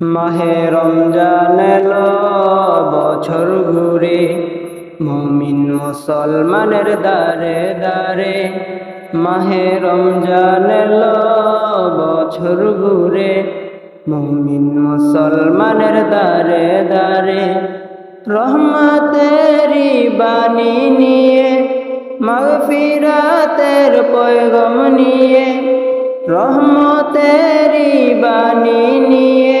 মাহে রমজান এলো বছর ঘুরে, মমিন মুসলমানের দারে দারে মাহে রমজান এলো বছর ঘুরে, মমিন মুসলমানের দারে দারে রহমতেরি বাণী নিয়ে, মাগফিরাতের পয়গম নিয়ে রহমতেরি বাণী নিয়ে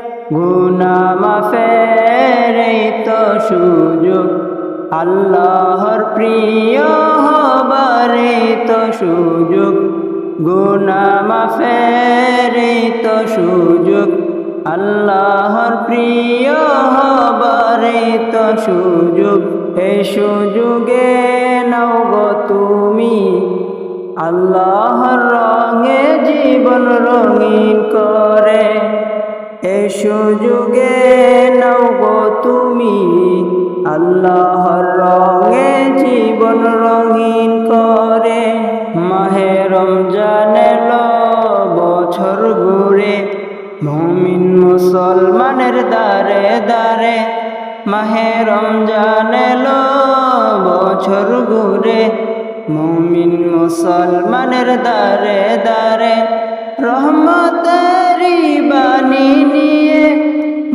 গুনা মাফের এই তো সুযোগ। আল্লাহর প্রিয় হবার তো সুযোগ। গুনা মাফের এই তো সুযোগ। আল্লাহর প্রিয় হবার তো সুযোগ। এই সুযোগে নাও তুমি। আল্লাহর রঙে জীবন রঙিন করে। এই সুযোগে নাও গো তুমি। আল্লাহর রঙে জীবন রঙিন করে। মাহে রমজান এলো, বছর ঘুরে। মুমিন মুসলমানের দারে দারে মাহে রমজান এলো, বছর ঘুরে। মুমিন মুসলমানের দারে দারে রহমতেরি বাণী নিয়ে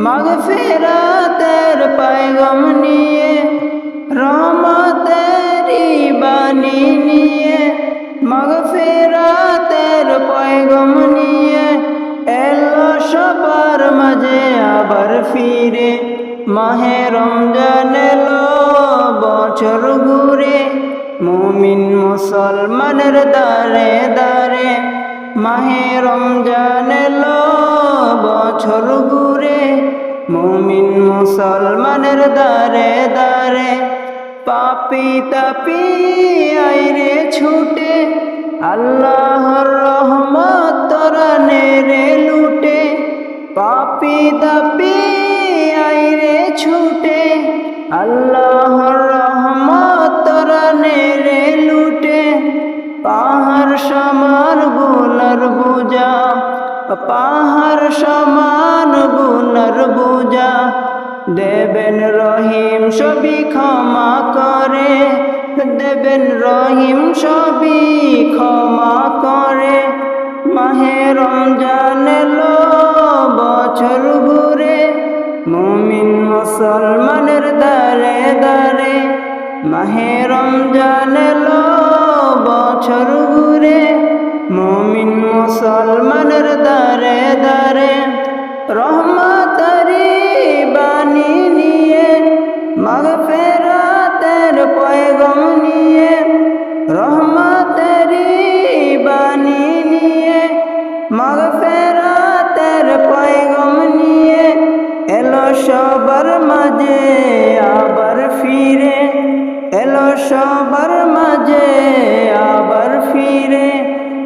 মাগফিরাতের পায়গম নিয়ে রহমতেরি বাণী নিয়ে মাগফিরাতের পায়গম নিয়ে, এলো সবার মাঝে আবার ফিরে, মাহে রমজান এলো বছর ঘুরে, মুমিন মুসলমানের দারে দারে মাহে রমজান এলো বছর ঘুরে মুমিন মুসলমানের দারে দারে পাপি তাপি আইরে ছুটে আল্লাহর রহমত তোরা নেরে লুটে পাপি তাপি আইরে ছুটে আল্লাহর রহমত তোরা নেরে লুটে পাহাড় বুজা পাহাড় সমান গুনার বুজা দেবেন রহিম সবই ক্ষমা করে। দেবেন রহিম সবই ক্ষমা করে। মাহে রমজান এলো বছর ঘুরে মুমিন মুসলমানের দারে দারে মাহে রমজান এলো বছর ঘুরে মুসলমানের দারে দারে রহমতারি বাণী নিয়ে মাগফিরাতের পয়গম নিয়ে রহমতারি বাণী নিয়ে মাগফিরাতের পয়গম নিয়ে এলো সবার মাঝে আবার ফিরে, এলো সবার মাঝে